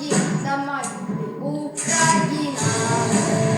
їх за мать Україна.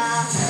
Yeah.